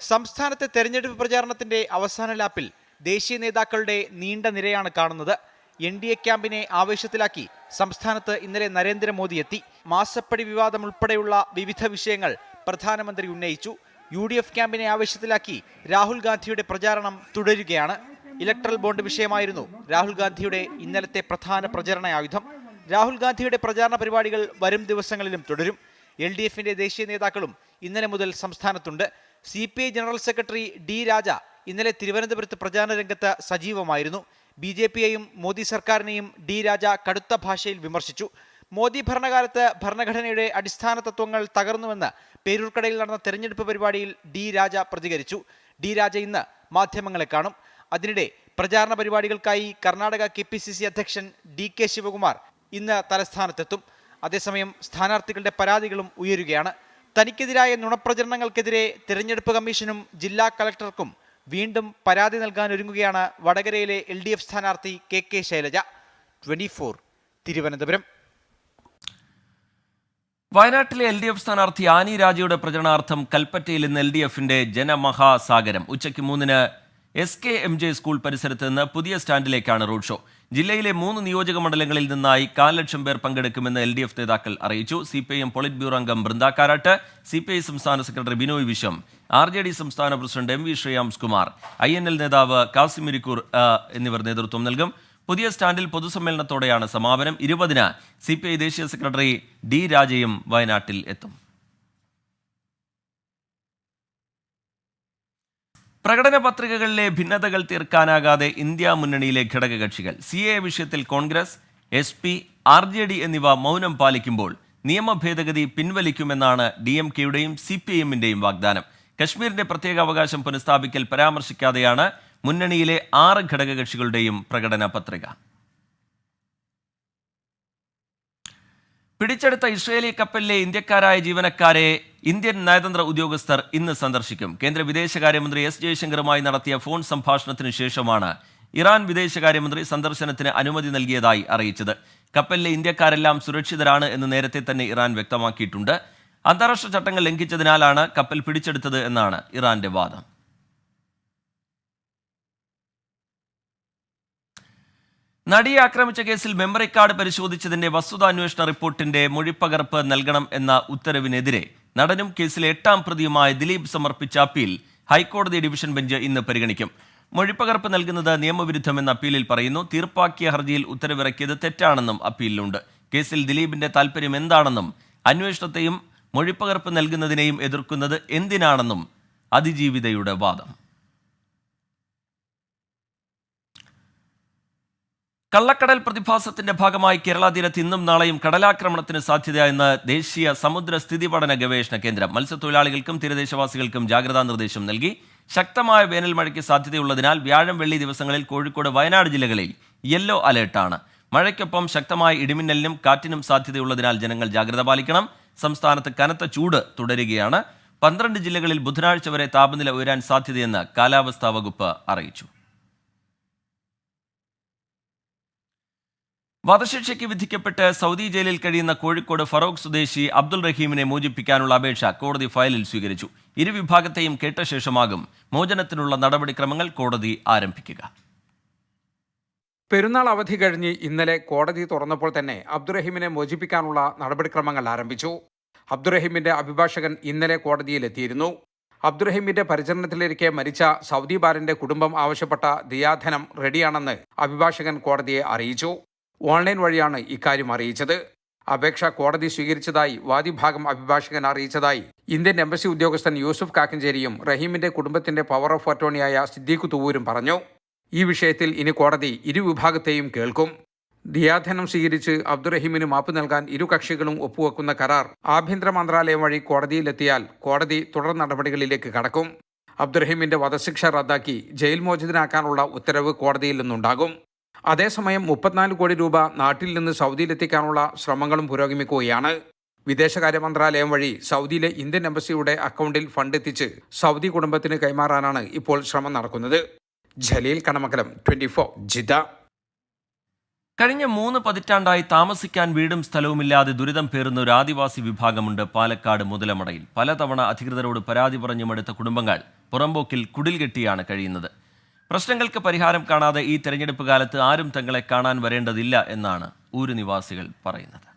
സംസ്ഥാനത്തെ തെരഞ്ഞെടുപ്പ് പ്രചാരണത്തിന്റെ അവസാന ലാപ്പിൽ ദേശീയ നേതാക്കളുടെ നീണ്ട നിരയാണ് കാണുന്നത്. എൻ ഡി എ ക്യാമ്പിനെ ആവേശത്തിലാക്കി സംസ്ഥാനത്ത് ഇന്നലെ നരേന്ദ്രമോദി എത്തി. മാസപ്പടി വിവാദം ഉൾപ്പെടെയുള്ള വിവിധ വിഷയങ്ങൾ പ്രധാനമന്ത്രി ഉന്നയിച്ചു. യു ഡി എഫ് ക്യാമ്പിനെ ആവേശത്തിലാക്കി രാഹുൽ ഗാന്ധിയുടെ പ്രചാരണം തുടരുകയാണ്. ഇലക്ട്രൽ ബോണ്ട് വിഷയമായിരുന്നു രാഹുൽ ഗാന്ധിയുടെ ഇന്നലത്തെ പ്രധാന പ്രചരണ ആയുധം. രാഹുൽ ഗാന്ധിയുടെ പ്രചാരണ പരിപാടികൾ വരും ദിവസങ്ങളിലും തുടരും. എൽ ഡി എഫിന്റെ ദേശീയ നേതാക്കളും ഇന്നലെ മുതൽ സംസ്ഥാനത്തുണ്ട്. C P I general secretary D Raja ഇന്നലെ തിരുവനന്തപുരത്ത് പ്രചാരണ രംഗത്ത് സജീവമായിരുന്നു. ബി ജെ പിയെയും മോദി സർക്കാരിനെയും ഡി രാജ കടുത്ത ഭാഷയിൽ വിമർശിച്ചു. മോദി ഭരണകാലത്ത് ഭരണഘടനയുടെ അടിസ്ഥാന തത്വങ്ങൾ തകർന്നുവെന്ന് പേരൂർക്കടയിൽ നടന്ന തെരഞ്ഞെടുപ്പ് പരിപാടിയിൽ ഡി രാജ പ്രതികരിച്ചു. ഡി രാജ ഇന്ന് മാധ്യമങ്ങളെ കാണും. അതിനിടെ പ്രചാരണ പരിപാടികൾക്കായി Karnataka K P C C അധ്യക്ഷൻ ഡി കെ ശിവകുമാർ ഇന്ന് തലസ്ഥാനത്തെത്തും. അതേസമയം സ്ഥാനാർത്ഥികളുടെ പരാതികളും ഉയരുകയാണ്. തനിക്കെതിരായ നുണപ്രചരണങ്ങൾക്കെതിരെ തിരഞ്ഞെടുപ്പ് കമ്മീഷനും ജില്ലാ കളക്ടർക്കും വീണ്ടും പരാതി നൽകാൻ ഒരുങ്ങുകയാണ് വടകരയിലെ എൽ ഡി എഫ് സ്ഥാനാർത്ഥി K K Shailaja. Twenty four Thiruvananthapuram. വയനാട്ടിലെ എൽ ഡി എഫ് സ്ഥാനാർത്ഥി ആനി രാജയുടെ പ്രചരണാർത്ഥം കൽപ്പറ്റയിൽ ഇന്ന് എൽ ഡി എഫിന്റെ ജനമഹാസാഗരം. ഉച്ചയ്ക്ക് മൂന്നിന് S K M J school പരിസരത്ത് നിന്ന് പുതിയ സ്റ്റാൻഡിലേക്കാണ് റോഡ് ഷോ. ജില്ലയിലെ മൂന്ന് നിയോജക മണ്ഡലങ്ങളിൽ നിന്നായി കാൽ ലക്ഷം പേർ പങ്കെടുക്കുമെന്ന് എൽ ഡി എഫ് നേതാക്കൾ അറിയിച്ചു. C P I M polit bureau അംഗം Brinda Karat C P I സംസ്ഥാന secretary Binoy Viswam R J D സംസ്ഥാന president M V Shreyams Kumar I N L നേതാവ് കാസിമിരിക്കൂർ എന്നിവർ നേതൃത്വം നൽകും. പുതിയ സ്റ്റാൻഡിൽ പൊതുസമ്മേളനത്തോടെയാണ് സമാപനം. ഇരുപതിന് സി പി ഐ ദേശീയ സെക്രട്ടറി ഡി രാജയും വയനാട്ടിൽ എത്തും. പ്രകടന പത്രികകളിലെ ഭിന്നതകൾ തീർക്കാനാകാതെ ഇന്ത്യ മുന്നണിയിലെ ഘടകകക്ഷികൾ സി എ വിഷയത്തിൽ Congress S P R J D എന്നിവ മൗനം പാലിക്കുമ്പോൾ നിയമ ഭേദഗതി പിൻവലിക്കുമെന്നാണ് ഡി എം കെയുടെയും സി പി എമ്മിന്റെയും വാഗ്ദാനം. കശ്മീരിന്റെ പ്രത്യേക അവകാശം പുനഃസ്ഥാപിക്കൽ പരാമർശിക്കാതെയാണ് മുന്നണിയിലെ ആറ് ഘടകകക്ഷികളുടെയും പ്രകടന പത്രിക പിടിച്ചെടുത്ത ഇസ്രയേലി കപ്പലിലെ ഇന്ത്യക്കാരായ ജീവനക്കാരെ ഇന്ത്യൻ നയതന്ത്ര ഉദ്യോഗസ്ഥർ ഇന്ന് സന്ദർശിക്കും. കേന്ദ്ര വിദേശകാര്യമന്ത്രി എസ് ജയശങ്കറുമായി നടത്തിയ ഫോൺ സംഭാഷണത്തിന് ശേഷമാണ് ഇറാൻ വിദേശകാര്യമന്ത്രി സന്ദർശനത്തിന് അനുമതി നൽകിയതായി അറിയിച്ചത്. കപ്പലിലെ ഇന്ത്യക്കാരെല്ലാം സുരക്ഷിതരാണ് എന്ന് നേരത്തെ തന്നെ ഇറാൻ വ്യക്തമാക്കിയിട്ടുണ്ട്. അന്താരാഷ്ട്ര ചട്ടങ്ങൾ ലംഘിച്ചതിനാലാണ് കപ്പൽ പിടിച്ചെടുത്തത് എന്നാണ് ഇറാന്റെ വാദം. നടിയെ ആക്രമിച്ച കേസിൽ മെമ്മറി കാർഡ് പരിശോധിച്ചതിന്റെ വസ്തുതാന്വേഷണ റിപ്പോർട്ടിന്റെ മൊഴിപ്പകർപ്പ് നൽകണം എന്ന ഉത്തരവിനെതിരെ നടനും കേസിലെ എട്ടാം പ്രതിയുമായ ദിലീപ് സമർപ്പിച്ച അപ്പീൽ ഹൈക്കോടതി ഡിവിഷൻ ബെഞ്ച് ഇന്ന് പരിഗണിക്കും. മൊഴിപ്പകർപ്പ് നൽകുന്നത് നിയമവിരുദ്ധമെന്ന അപ്പീലിൽ പറയുന്നു. തീർപ്പാക്കിയ ഹർജിയിൽ ഉത്തരവിറക്കിയത് തെറ്റാണെന്നും അപ്പീലിലുണ്ട്. കേസിൽ ദിലീപിന്റെ താൽപ്പര്യം എന്താണെന്നും അന്വേഷണത്തെയും മൊഴിപ്പകർപ്പ് നൽകുന്നതിനെയും എതിർക്കുന്നത് എന്തിനാണെന്നും അതിജീവിതയുടെ വാദം. കള്ളക്കടൽ പ്രതിഭാസത്തിന്റെ ഭാഗമായി കേരള തീരത്ത് ഇന്നും നാളെയും കടലാക്രമണത്തിന് സാധ്യതയെന്ന് ദേശീയ സമുദ്ര സ്ഥിതി പഠന ഗവേഷണ കേന്ദ്രം. മത്സ്യത്തൊഴിലാളികൾക്കും തീരദേശവാസികൾക്കും ജാഗ്രതാ നിർദ്ദേശം നൽകി. ശക്തമായ വേനൽ മഴയ്ക്ക് സാധ്യതയുള്ളതിനാൽ വ്യാഴം വെള്ളി ദിവസങ്ങളിൽ കോഴിക്കോട് വയനാട് ജില്ലകളിൽ യെല്ലോ അലേർട്ടാണ്. മഴയ്ക്കൊപ്പം ശക്തമായ ഇടിമിന്നലിനും കാറ്റിനും സാധ്യതയുള്ളതിനാൽ ജനങ്ങൾ ജാഗ്രത പാലിക്കണം. സംസ്ഥാനത്ത് കനത്ത ചൂട് തുടരുകയാണ്. പന്ത്രണ്ട് ജില്ലകളിൽ ബുധനാഴ്ച വരെ താപനില ഉയരാൻ സാധ്യതയെന്ന് കാലാവസ്ഥാ വകുപ്പ് അറിയിച്ചു. വധശിക്ഷയ്ക്ക് വിധിക്കപ്പെട്ട് സൗദി ജയിലിൽ കഴിയുന്ന കോഴിക്കോട് ഫറോക്ക് സ്വദേശി അബ്ദുൾ റഹീമിനെ മോചിപ്പിക്കാനുള്ള അപേക്ഷ കോടതി ഫയലിൽ സ്വീകരിച്ചു. ഇരുവിഭാഗത്തെയും കേട്ട ശേഷമാകും മോചനത്തിനുള്ള നടപടിക്രമങ്ങൾ കോടതി ആരംഭിക്കുക. പെരുന്നാൾ അവധി കഴിഞ്ഞ് ഇന്നലെ കോടതി തുറന്നപ്പോൾ തന്നെ അബ്ദുറഹീമിനെ മോചിപ്പിക്കാനുള്ള നടപടിക്രമങ്ങൾ ആരംഭിച്ചു. അബ്ദുറഹീമിന്റെ അഭിഭാഷകൻ ഇന്നലെ കോടതിയിലെത്തിയിരുന്നു അബ്ദുറഹീമിന്റെ പരിചരണത്തിലിരിക്കെ മരിച്ച സൗദി ബാരന്റെ കുടുംബം ആവശ്യപ്പെട്ട ദിയാധനം റെഡിയാണെന്ന് അഭിഭാഷകൻ കോടതിയെ അറിയിച്ചു. ഓൺലൈൻ വഴിയാണ് ഇക്കാര്യം അറിയിച്ചത്. അപേക്ഷ കോടതി സ്വീകരിച്ചതായി വാദിഭാഗം അഭിഭാഷകൻ അറിയിച്ചതായി ഇന്ത്യൻ എംബസി ഉദ്യോഗസ്ഥൻ യൂസുഫ് കാക്കഞ്ചേരിയും റഹീമിന്റെ കുടുംബത്തിന്റെ പവർ ഓഫ് അറ്റോർണിയായ സിദ്ദീഖ് തുവൂരും പറഞ്ഞു. ഈ വിഷയത്തിൽ ഇനി കോടതി ഇരുവിഭാഗത്തെയും കേൾക്കും. ദിയാധനം സ്വീകരിച്ച് അബ്ദുറഹീമിന് മാപ്പ് നൽകാൻ ഇരു കക്ഷികളും ഒപ്പുവെക്കുന്ന കരാർ ആഭ്യന്തര മന്ത്രാലയം വഴി കോടതിയിലെത്തിയാൽ കോടതി തുടർ നടപടികളിലേക്ക് കടക്കും. അബ്ദുറഹീമിന്റെ വധശിക്ഷ റദ്ദാക്കി ജയിൽ മോചിതനാക്കാനുള്ള ഉത്തരവ് കോടതിയിൽ നിന്നുണ്ടാകും. അതേസമയം മുപ്പത്തിനാല് കോടി രൂപ നാട്ടിൽ നിന്ന് സൗദിയിലെത്തിക്കാനുള്ള ശ്രമങ്ങളും പുരോഗമിക്കുകയാണ്. വിദേശകാര്യ മന്ത്രാലയം വഴി സൗദിയിലെ ഇന്ത്യൻ എംബസിയുടെ അക്കൗണ്ടിൽ ഫണ്ട് എത്തിച്ച് സൗദി കുടുംബത്തിന് കൈമാറാനാണ് ഇപ്പോൾ ശ്രമം നടക്കുന്നത്. Jaleel Kanamakkalam twenty four Jeddah കഴിഞ്ഞ മൂന്ന് പതിറ്റാണ്ടായി താമസിക്കാൻ വീടും സ്ഥലവുമില്ലാതെ ദുരിതം പേറുന്ന ഒരു ആദിവാസി വിഭാഗമുണ്ട് പാലക്കാട് മുതലമടയിൽ. പലതവണ അധികൃതരോട് പരാതി പറഞ്ഞു മടുത്ത കുടുംബങ്ങൾ പുറമ്പോക്കിൽ കുടിൽ കെട്ടിയാണ് കഴിയുന്നത്. പ്രശ്നങ്ങൾക്ക് പരിഹാരം കാണാതെ ഈ തെരഞ്ഞെടുപ്പ് കാലത്ത് ആരും തങ്ങളെ കാണാൻ വരേണ്ടതില്ല എന്നാണ് ഊരു നിവാസികൾ പറയുന്നത്.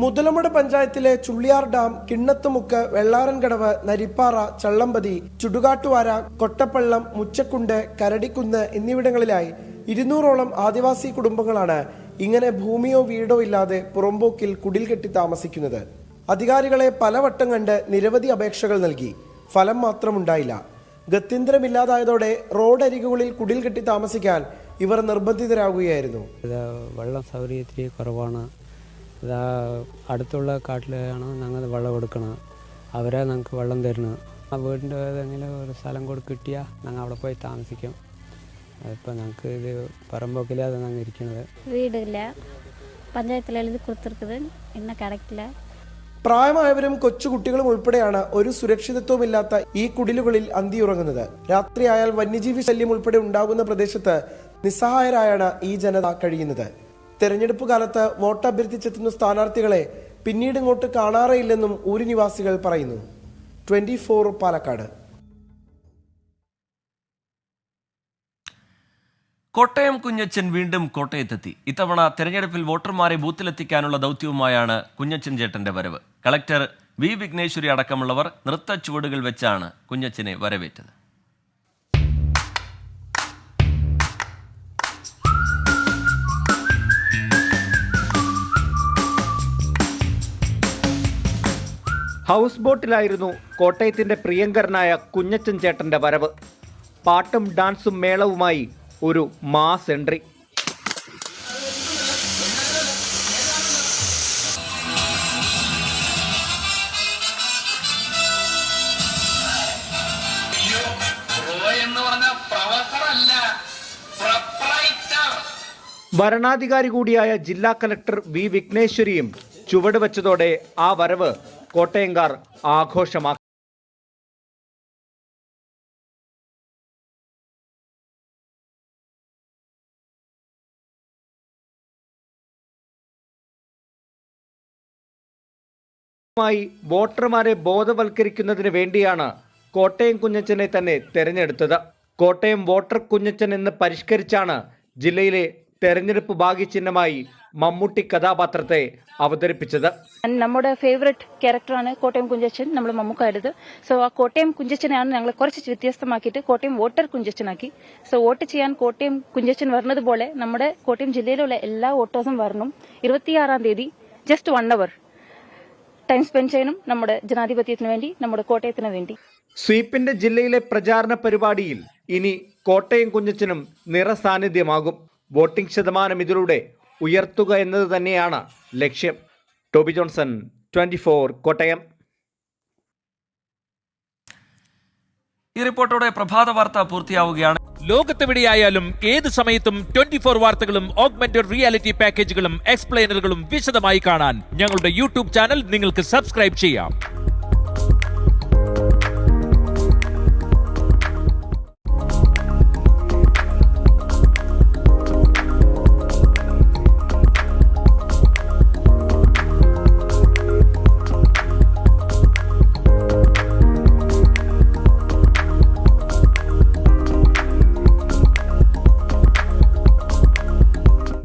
മുതലമട പഞ്ചായത്തിലെ ചുള്ളിയാർ ഡാം കിണ്ണത്തുമുക്ക് വെള്ളാരൻകടവ് നരിപ്പാറ ചള്ളമ്പതി ചുടുകാട്ടുവാര കൊട്ടപ്പള്ളം മുച്ചക്കുണ്ട് കരടിക്കുന്ന് എന്നിവിടങ്ങളിലായി ഇരുന്നൂറോളം ആദിവാസി കുടുംബങ്ങളാണ് ഇങ്ങനെ ഭൂമിയോ വീടോ ഇല്ലാതെ പുറമ്പോക്കിൽ കുടിൽ കെട്ടി താമസിക്കുന്നത്. അധികാരികളെ പലവട്ടം കണ്ട് നിരവധി അപേക്ഷകൾ നൽകി. ഫലം മാത്രമുണ്ടായില്ല. ഗത്യന്തരമില്ലാതായതോടെ റോഡരികുകളിൽ കുടിൽ കെട്ടി താമസിക്കാൻ ഇവർ നിർബന്ധിതരാകുകയായിരുന്നു. വെള്ളം സൗകര്യം കുറവാണ്. അടുത്തുള്ള കാട്ടിലാണ് ഞങ്ങൾ വെള്ളം കൊടുക്കുന്നത് അവരെ ഞങ്ങൾക്ക് വെള്ളം തരുന്നത്. ആ വീടിന്റെ ഏതെങ്കിലും ഒരു സ്ഥലം കൂടി കിട്ടിയാൽ ഞങ്ങൾ അവിടെ പോയി താമസിക്കും. അതിപ്പോൾ ഞങ്ങൾക്ക് ഇത് പറമ്പോക്കില്ലാതെ ഞങ്ങൾ ഇരിക്കുന്നത് വീടില്ല. പഞ്ചായത്തിലാണ് ഇത് കൊടുത്തിരിക്കുന്നത്. എന്നെ കിടക്കില്ല പ്രായമായവരും കൊച്ചുകുട്ടികളും ഉൾപ്പെടെയാണ് ഒരു സുരക്ഷിതത്വമില്ലാത്ത ഈ കുടിലുകളിൽ അന്തിയുറങ്ങുന്നത് രാത്രിയായാൽ വന്യജീവി ശല്യം ഉൾപ്പെടെ ഉണ്ടാകുന്ന പ്രദേശത്ത് നിസ്സഹായരായാണ് ഈ ജനത കഴിയുന്നത്. തെരഞ്ഞെടുപ്പ് കാലത്ത് വോട്ട് അഭ്യർത്ഥിച്ചെത്തുന്ന സ്ഥാനാർത്ഥികളെ പിന്നീട് ഇങ്ങോട്ട് കാണാറേയില്ലെന്നും ഊരു നിവാസികൾ പറയുന്നു. Twenty four Palakkad. Kottayam Kunjachan വീണ്ടും കോട്ടയത്തെത്തി. ഇത്തവണ തെരഞ്ഞെടുപ്പിൽ വോട്ടർമാരെ ബൂത്തിലെത്തിക്കാനുള്ള ദൗത്യവുമായാണ് കുഞ്ഞച്ചൻ ചേട്ടന്റെ വരവ്. കളക്ടർ വി വിഘ്നേശ്വരി അടക്കമുള്ളവർ നൃത്ത ചുവടുകൾ വെച്ചാണ് കുഞ്ഞച്ചനെ വരവേറ്റത്. ഹൗസ് ബോട്ടിലായിരുന്നു കോട്ടയത്തിന്റെ പ്രിയങ്കരനായ കുഞ്ഞച്ചൻ ചേട്ടന്റെ വരവ്. പാട്ടും ഡാൻസും മേളവുമായി ഒരു മാസ് എൻട്രി. ഭരണാധികാരി കൂടിയായ ജില്ലാ കലക്ടർ വി വിഘ്നേശ്വരിയും ചുവട് വെച്ചതോടെ ആ വരവ് കോട്ടയംകാർ ആഘോഷമാക്കി. മായി വോട്ടർമാരെ ബോധവൽക്കരിക്കുന്നതിന് വേണ്ടിയാണ് കോട്ടയം കുഞ്ഞച്ചനെ തന്നെ തെരഞ്ഞെടുത്തത്. കോട്ടയം വോട്ടർ കുഞ്ഞച്ചൻ എന്ന് പരിഷ്കരിച്ചാണ് ജില്ലയിലെ തെരഞ്ഞെടുപ്പ് ഭാഗ്യചിഹ്നമായി മമ്മൂട്ടി കഥാപാത്രത്തെ അവതരിപ്പിച്ചത്. നമ്മുടെ ഫേവററ്റ് ക്യാരക്ടറാണ് കോട്ടയം കുഞ്ചച്ചൻ. നമ്മൾ മമ്മൂക്കായത് സോ ആ കോട്ടയം കുഞ്ചച്ചനെയാണ് ഞങ്ങൾ കുറച്ച് വ്യത്യസ്തമാക്കിയിട്ട് കോട്ടയം വോട്ടർ കുഞ്ചച്ചനാക്കി. സോ വോട്ട് ചെയ്യാൻ കോട്ടയം കുഞ്ചച്ചൻ വരുന്നതുപോലെ നമ്മുടെ കോട്ടയം ജില്ലയിലുള്ള എല്ലാ വോട്ടേഴ്സും വരണം. ഇരുപത്തിയാറാം തീയതി just one hour time spend ചെയ്യണം നമ്മുടെ ജനാധിപത്യത്തിന് വേണ്ടി നമ്മുടെ കോട്ടയത്തിന് വേണ്ടി. സ്വീപ്പിന്റെ ജില്ലയിലെ പ്രചാരണ പരിപാടിയിൽ ഇനി കോട്ടയം കുഞ്ഞച്ചനും നിറസാന്നിധ്യമാകും. വോട്ടിംഗ് ശതമാനം ഇതിലൂടെ ഉയർത്തുക എന്നത് തന്നെയാണ് ലക്ഷ്യം. Toby Johnson twenty Kottayam. ഈ റിപ്പോർട്ടോടെ പ്രഭാത വാർത്ത പൂർത്തിയാവുകയാണ്. ലോകത്തെവിടെയായാലും ഏത് സമയത്തും ട്വന്റി ഫോർ വാർത്തകളും ഓഗ്മെന്റഡ് റിയാലിറ്റി പാക്കേജുകളും എക്സ്പ്ലെയിനറുകളും വിശദമായി കാണാൻ ഞങ്ങളുടെ യൂട്യൂബ് ചാനൽ നിങ്ങൾക്ക് സബ്സ്ക്രൈബ് ചെയ്യാം.